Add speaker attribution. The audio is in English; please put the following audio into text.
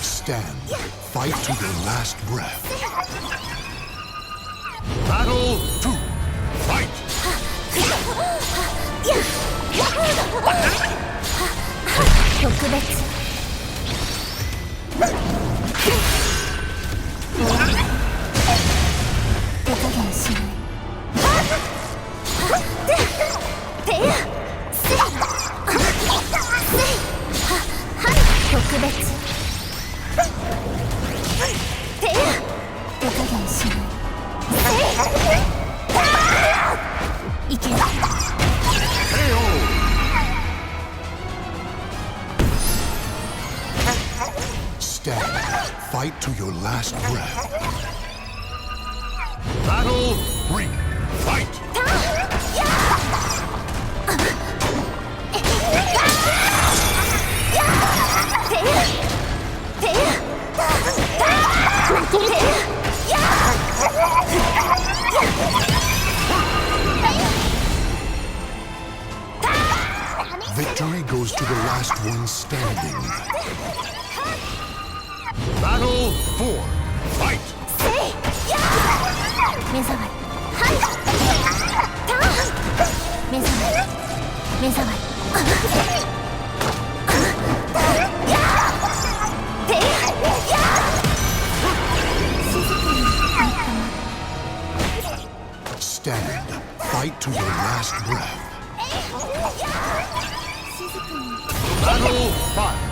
Speaker 1: 'Stand. Fight to your last breath. Battle two. Fight.
Speaker 2: 特別。特別
Speaker 1: stand. Fight to your last breath. Battle three. Fight! Victory goes to the last one standing. Battle 4. Fight!
Speaker 2: Say!
Speaker 1: Yeah! fight to your last breath. Battle
Speaker 2: 5.